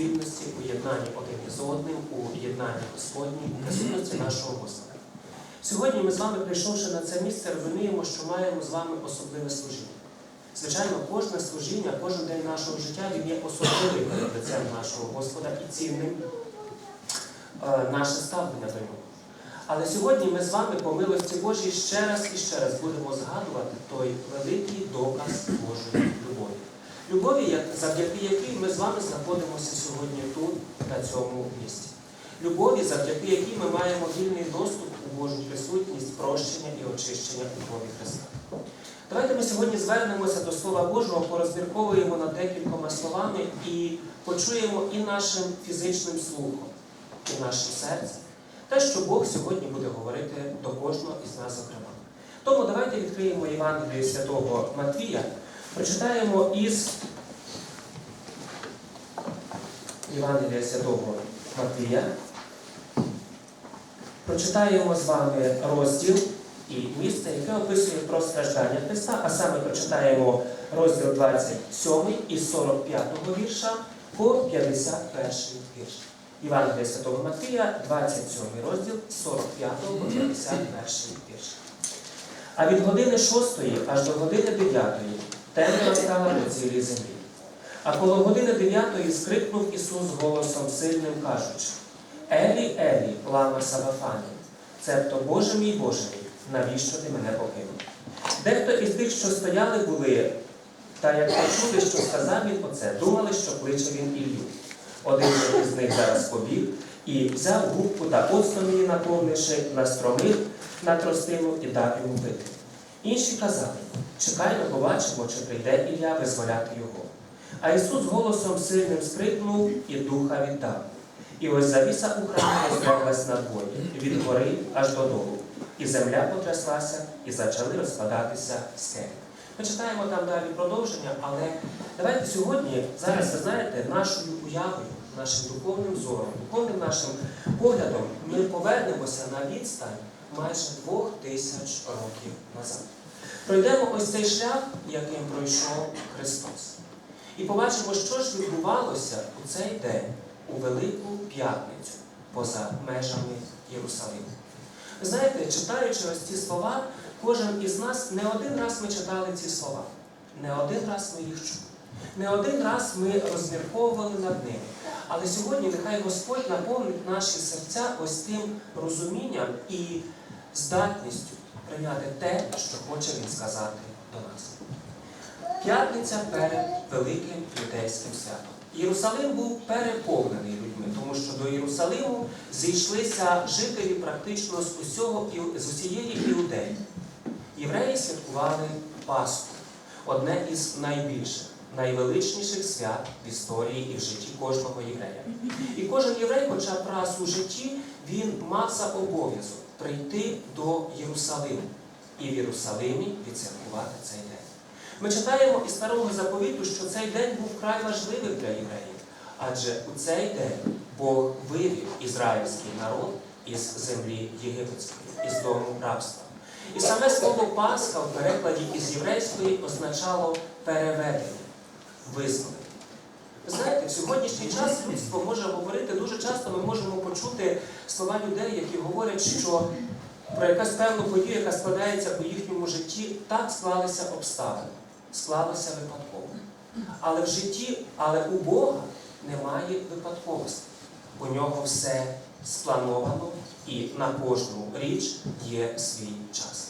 спільності, єднанні один із одним, у єднанні Господнім, у присутності нашого Господа. Сьогодні ми з вами, прийшовши на це місце, розуміємо, що маємо з вами особливе служіння. Звичайно, кожне служіння, кожен день нашого життя він є особливий перед лицем нашого Господа і цінним е, наше ставлення до нього. Але сьогодні ми з вами по милості Божій ще раз і ще раз будемо згадувати той великий доказ Божої любові. Любові, завдяки якій ми з вами знаходимося сьогодні тут, на цьому місці. Любові, завдяки якій ми маємо вільний доступ у Божу присутність, прощення і очищення у крові Христа. Давайте ми сьогодні звернемося до Слова Божого, порозмірковуємо над декількома словами і почуємо і нашим фізичним слухом, і нашим серцем те, що Бог сьогодні буде говорити до кожного із нас зокрема. Тому давайте відкриємо Євангеліє святого Матвія, прочитаємо із Євангелія святого Матвія. Прочитаємо з вами розділ і місце, яке описує про страждання Христа, а саме прочитаємо розділ 27 із 45 вірша по 51 вірш. Євангелія Святого Матвія, 27 розділ, 45 по 51 вірш. А від години 6 аж до години 9 темрява стала по цілій землі. А коло години 9 скрикнув Ісус голосом сильним, кажучи: Елі, Елі, лама Савафані, цебто Боже мій Боже навіщо ти мене покинув? Дехто із тих, що стояли, були, та як почули, що сказав він оце, думали, що кличе він Ілью. Один із них зараз побіг і взяв губку та оцтом її наповнивши, настромив на тростину і дав йому пити. Інші казали, чекайно побачимо, чи прийде Ілля визволяти його. А Ісус голосом сильним скрикнув і духа віддав. І ось завіса у храмі розляглась надвоє, від гори аж додолу. І земля потряслася, і почали розкладатися скелі. Ми читаємо там далі продовження, але давайте сьогодні, зараз, ви знаєте, нашою уявою, нашим духовним зором, духовним нашим поглядом ми повернемося на відстань майже двох тисяч років назад. Пройдемо ось цей шлях, яким пройшов Христос. І побачимо, що ж відбувалося у цей день, у Велику П'ятницю, поза межами Єрусалиму. Знаєте, читаючи ось ці слова, кожен із нас не один раз ми читали ці слова, не один раз ми їх чули, не один раз ми розмірковували над ними. Але сьогодні нехай Господь наповнить наші серця ось тим розумінням і здатністю прийняти те, що хоче Він сказати до нас. П'ятниця перед Великим Юдейським святом. Єрусалим був переповнений людьми, тому що до Єрусалиму зійшлися жителі практично з усього з усієї Іудеї. Євреї святкували Пасху, одне із найбільших, найвеличніших свят в історії і в житті кожного єврея. І кожен єврей, хоча б раз у житті, він мав за обов'язок прийти до Єрусалиму і в Єрусалимі відсвяткувати цей день. Ми читаємо із старого заповіту, що цей день був вкрай важливий для євреїв, адже у цей день Бог вивів ізраїльський народ із землі єгипетської, із дому рабства. І саме слово Пасха в перекладі із єврейської означало переведення, визволення. Ви знаєте, в сьогоднішній час людство може говорити, дуже часто ми можемо почути слова людей, які говорять, що про якась певну подію, яка складається у їхньому житті, так склалися обставини, склалося випадково. Але в житті, але у Бога немає випадковості. У нього все сплановано і на кожну річ є свій час.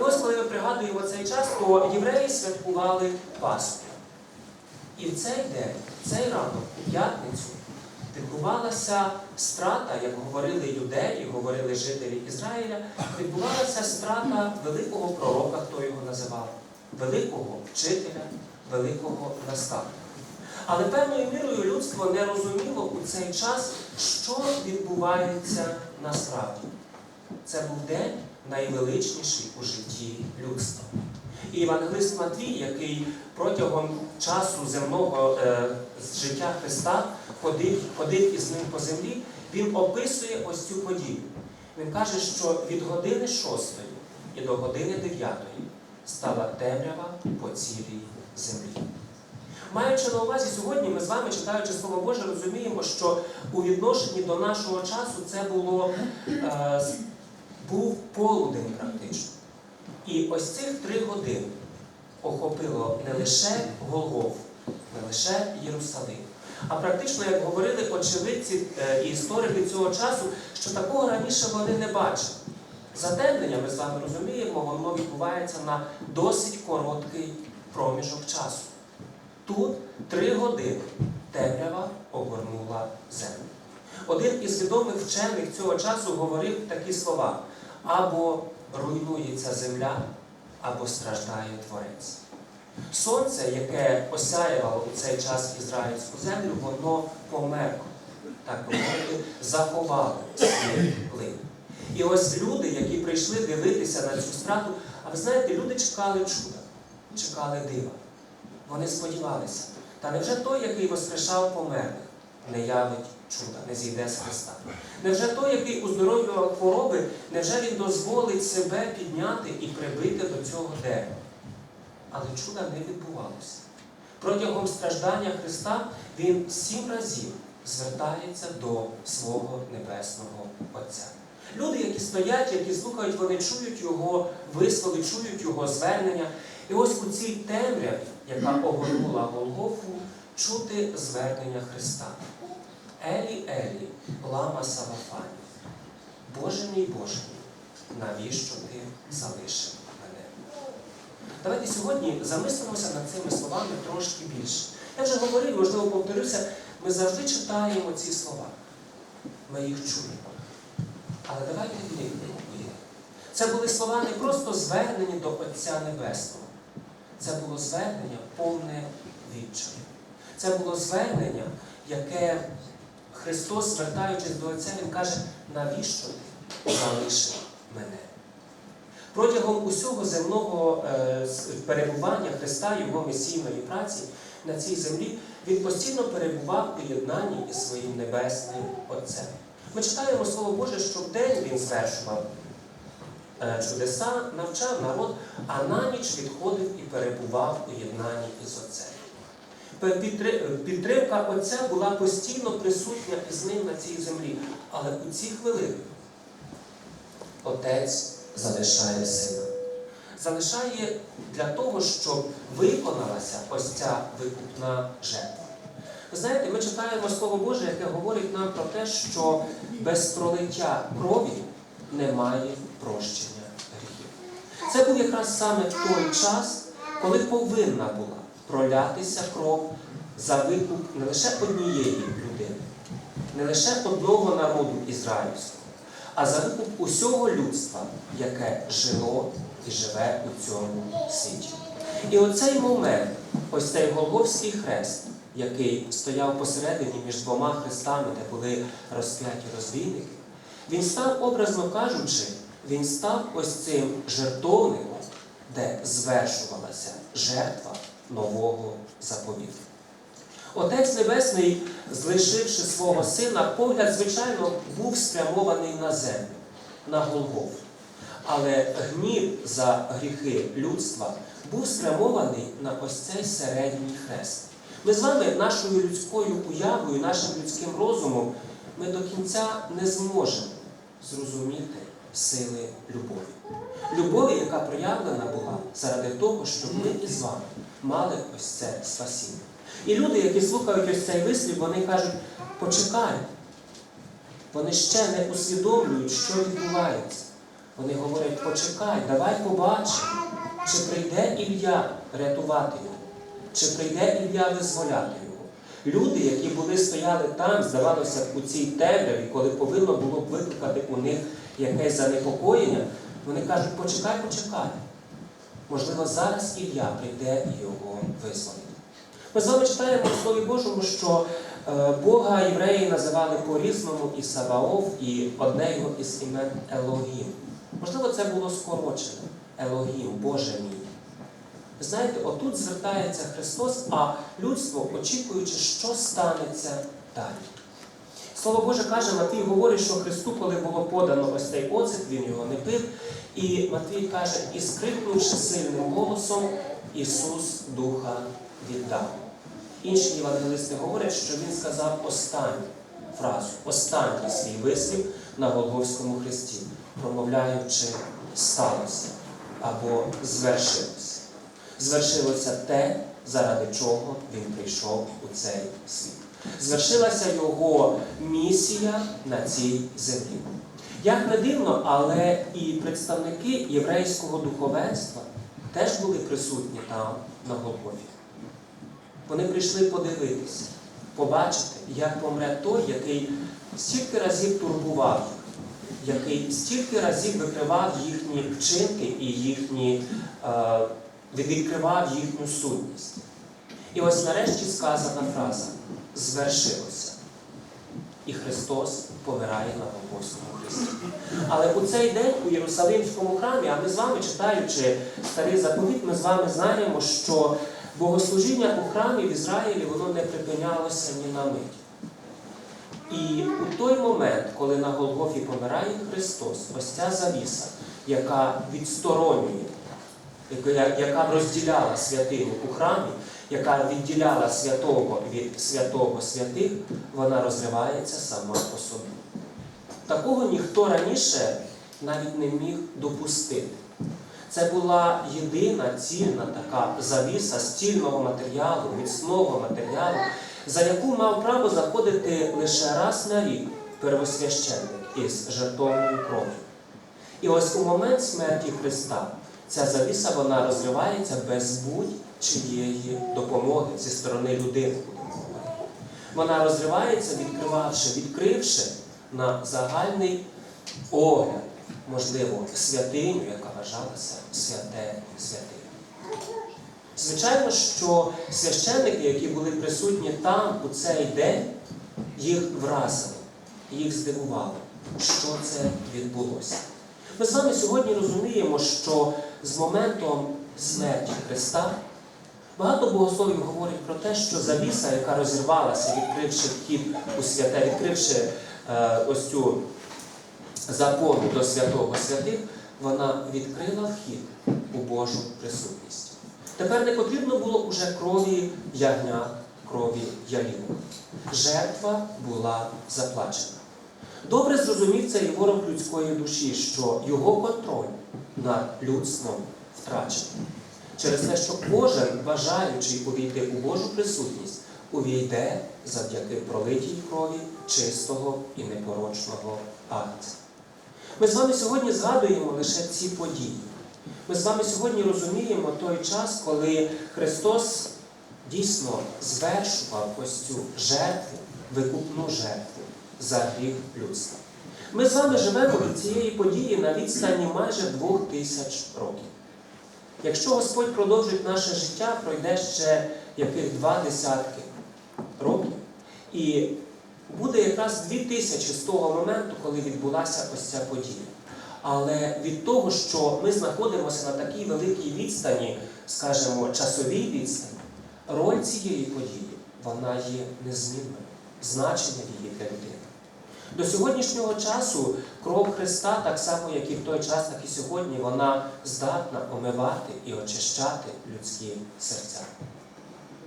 І ось коли ми пригадуємо цей час, то євреї святкували Пасху. І в цей день, в цей ранок, у п'ятницю, відбувалася страта, як говорили юдеї, говорили жителі Ізраїля, відбувалася страта великого пророка, хто його називав, великого вчителя, великого наставника. Але певною мірою людство не розуміло у цей час, що відбувається насправді. Це був день найвеличніший у житті людства. І Євангелист Матвій, який протягом часу земного е, життя Христа ходив, ходив із ним по землі, він описує ось цю подію. Він каже, що від години 6 і до години 9 стала темрява по цілій землі. Маючи на увазі сьогодні, ми з вами, читаючи Слово Боже, розуміємо, що у відношенні до нашого часу це було е, був полудень практично. І ось цих три години охопило не лише Голгоф, не лише Єрусалим, а практично, як говорили очевидці е, і історики цього часу, що такого раніше вони не бачили. Затемнення, ми з вами розуміємо, воно відбувається на досить короткий проміжок часу. Тут три години темрява огорнула землю. Один із відомих вчених цього часу говорив такі слова: або руйнується земля, або страждає творець. Сонце, яке осяювало у цей час ізраїльську землю, воно померло, так би мовити, заховало свій плин. І ось люди, які прийшли дивитися на цю страту, а ви знаєте, люди чекали чуда, чекали дива. Вони сподівалися. Та невже той, який воскрешав померлих, не явить чуда, не зійде з Христа? Невже той, який уздоровлював хвороби, невже він дозволить себе підняти і прибити до цього дерева? Але чуда не відбувалося. Протягом страждання Христа він сім разів звертається до свого небесного Отця. Люди, які стоять, які слухають, вони чують його вислови, чують його звернення. І ось у цій темряві, яка огорнула Голгофу, чути звернення Христа. Елі, Елі, лама Савафані. Боже мій, Боже мій, навіщо ти залишив мене? Давайте сьогодні замислимося над цими словами трошки більше. Я вже говорив, можливо, повторюся, ми завжди читаємо ці слова. Ми їх чуємо. Але давайте глянемо. Це були слова не просто звернені до Отця Небесного. Це було звернення повне відчаю. Це було звернення, яке Христос, звертаючись до Отця, Він каже, навіщо залишив мене? Протягом усього земного е, перебування Христа, Його месійної праці на цій землі, Він постійно перебував у єднанні із своїм небесним Отцем. Ми читаємо Слово Боже, що вдень він звершував е, чудеса, навчав народ, а на ніч відходив і перебував у єднанні із Отцем. Підтримка Отця була постійно присутня із ним на цій землі. Але у ці хвилини Отець залишає сина. Залишає для того, щоб виконалася ось ця викупна жертва. Ви знаєте, ми читаємо Слово Боже, яке говорить нам про те, що без пролиття крові немає прощення гріхів. Це був якраз саме той час, коли повинна була пролятися кров за викуп не лише однієї людини, не лише одного народу ізраїльського, а за викуп усього людства, яке жило і живе у цьому світі. І оцей момент, ось цей Голговський хрест, який стояв посередині між двома хрестами, де були розп'яті розбійники, він став, образно кажучи, він став ось цим жертовником, де звершувалася жертва нового заповіту. Отець Небесний, злишивши свого сина, погляд, звичайно, був спрямований на землю, на Голгофу. Але гнів за гріхи людства був спрямований на ось цей середній хрест. Ми з вами нашою людською уявою, нашим людським розумом, ми до кінця не зможемо зрозуміти сили любові. Любові, яка проявлена була заради того, щоб ми із вами мали ось це спасіння. І люди, які слухають ось цей вислів, вони кажуть, почекай. Вони ще не усвідомлюють, що відбувається. Вони говорять, почекай, давай побачимо, чи прийде Ілля рятувати його, чи прийде Ілля визволяти його. Люди, які були стояли там, здавалося, у цій темряві, коли повинно було викликати у них якесь занепокоєння, вони кажуть, почекай, почекай. Можливо, зараз Ілля прийде і його визволить. Ми з вами читаємо у Слові Божому, що е, Бога євреї називали по-різному і Саваоф, і одне його із імен Елогім. Можливо, це було скорочено. Елогім, Боже мій. Знаєте, отут звертається Христос, а людство, очікуючи, що станеться далі. Слово Боже каже, Матвій говорить, що Христу, коли було подано ось цей оцет, він його не пив. І Матвій каже, і скрикнувши сильним голосом, Ісус Духа віддав. Інші євангелисти говорять, що він сказав останню фразу, останній свій вислів на Голгофському хресті, промовляючи сталося або звершилося. Звершилося те, заради чого він прийшов у цей світ. Звершилася його місія на цій землі. Як не дивно, але і представники єврейського духовенства теж були присутні там, на Голгофі. Вони прийшли подивитися, побачити, як помре той, який стільки разів турбував їх, який стільки разів викривав їхні вчинки і їхні, е, відкривав їхню сутність. І ось нарешті сказана фраза звершилося. І Христос помирає на Голгофському хресті. Але у цей день у Єрусалимському храмі, а ми з вами, читаючи старий заповіт, ми з вами знаємо, що богослужіння у храмі в Ізраїлі воно не припинялося ні на мить. І у той момент, коли на Голгофі помирає Христос, ось ця завіса, яка відсторонює, яка розділяла святину у храмі, яка відділяла святого від святого святих, вона розривається сама по собі. Такого ніхто раніше навіть не міг допустити. Це була єдина цільна така завіса стільного матеріалу, міцного матеріалу, за яку мав право заходити лише раз на рік первосвященник із жертовною кров'ю. І ось у момент смерті Христа ця завіса вона розривається без будь-чиєї допомоги зі сторони людини. Вона розривається, відкривавши, відкривши на загальний огляд, можливо, святиню, яка вважалася святе святим. Звичайно, що священники, які були присутні там у цей день, їх вразили, їх здивувало, що це відбулося. Ми з вами сьогодні розуміємо, що з моментом смерті Христа багато богословів говорять про те, що завіса, яка розірвалася, відкривши вхід у святе, відкривши е, ось цю закону до святого святих, вона відкрила вхід у Божу присутність. Тепер не потрібно було уже крові ягня, крові ялівок. Жертва була заплачена. Добре зрозумів це і ворог людської душі, що його контроль над людством втрачений. Через те, що кожен, бажаючий увійти у Божу присутність, увійде завдяки пролитій крові чистого і непорочного агнця. Ми з вами сьогодні згадуємо лише ці події. Ми з вами сьогодні розуміємо той час, коли Христос дійсно звершував ось цю жертву, викупну жертву за гріх людства. Ми з вами живемо від цієї події на відстані майже двох тисяч років. Якщо Господь продовжить наше життя, пройде ще яких два десятки років. І буде якраз дві тисячі з того моменту, коли відбулася ось ця подія. Але від того, що ми знаходимося на такій великій відстані, скажімо, часовій відстані, роль цієї події вона є незмінною, значення її для людини. До сьогоднішнього часу кров Христа, так само, як і в той час, так і сьогодні, вона здатна омивати і очищати людські серця.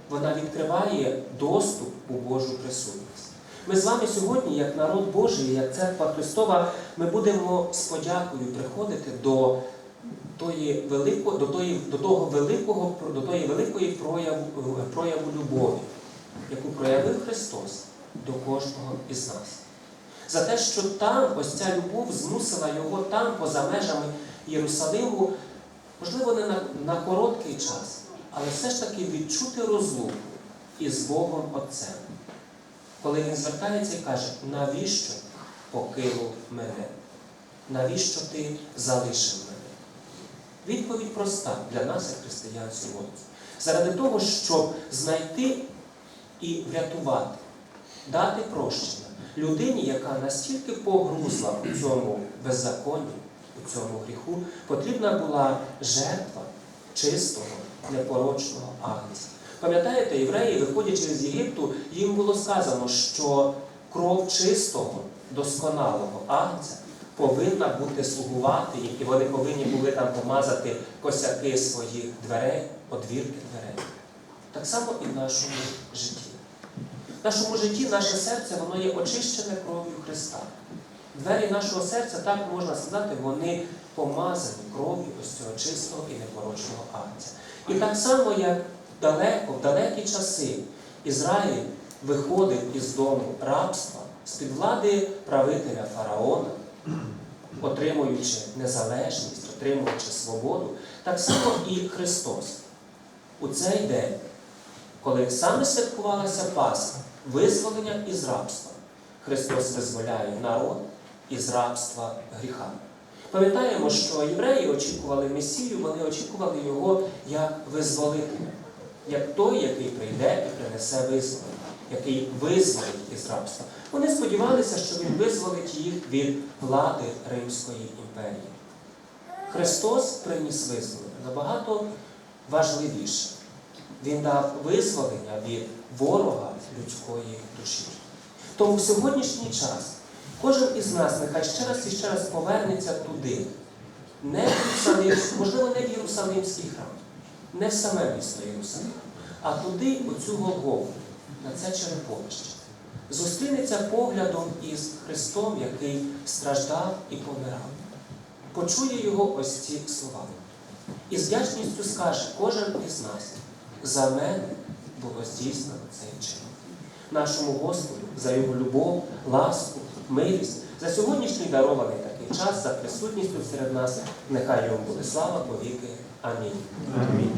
Вона відкриває доступ у Божу присутність. Ми з вами сьогодні, як народ Божий, як церква Христова, ми будемо з подякою приходити до тої велико, до, тої, до того великого, до тої великої прояву, прояву любові, яку проявив Христос до кожного із нас. За те, що там ось ця любов змусила його там, поза межами Єрусалиму, можливо, не на, на короткий час, але все ж таки відчути розлуку із Богом Отцем. Коли він звертається і каже, навіщо покинув мене? Навіщо ти залишив мене? Відповідь проста для нас, як християн сьогодні. Заради того, щоб знайти і врятувати, дати прощення людині, яка настільки погрузла у цьому беззаконні, у цьому гріху, потрібна була жертва чистого, непорочного агнця. Пам'ятаєте, євреї, виходячи з Єгипту, їм було сказано, що кров чистого, досконалого агнця повинна бути слугувати і вони повинні були там помазати косяки своїх дверей, одвірки дверей. так само і в нашому житті. В нашому житті наше серце воно є очищене кров'ю Христа. Двері нашого серця, так можна сказати, вони помазані кров'ю ось цього чистого і непорочного агнця. І так само, як далеко, в далекі часи Ізраїль виходив із дому рабства з-під влади правителя фараона, отримуючи незалежність, отримуючи свободу, так само і Христос у цей день, коли саме святкувалася Пасха, визволення із рабства, Христос визволяє народ із рабства гріха. Пам'ятаємо, що євреї очікували Месію, вони очікували його як визволителя, як той, який прийде і принесе визволення, який визволить із рабства. Вони сподівалися, що він визволить їх від влади Римської імперії. Христос приніс визволення набагато важливіше. Він дав визволення від ворога людської душі. Тому в сьогоднішній час кожен із нас нехай ще раз і ще раз повернеться туди, не в Єрусалим, можливо, не в Єрусалимський храм, не в саме місто Єрусалим, а туди, у цю Голгофу, на це череповище. Зустрінеться поглядом із Христом, який страждав і помирав. Почує його ось ці слова. І з вдячністю скаже кожен із нас, за мене було здійснено цей чин. Нашому Господу за його любов, ласку, милість, за сьогоднішній дарований такий час, за присутністю серед нас, нехай йому буде слава повіки. Амінь. Амінь.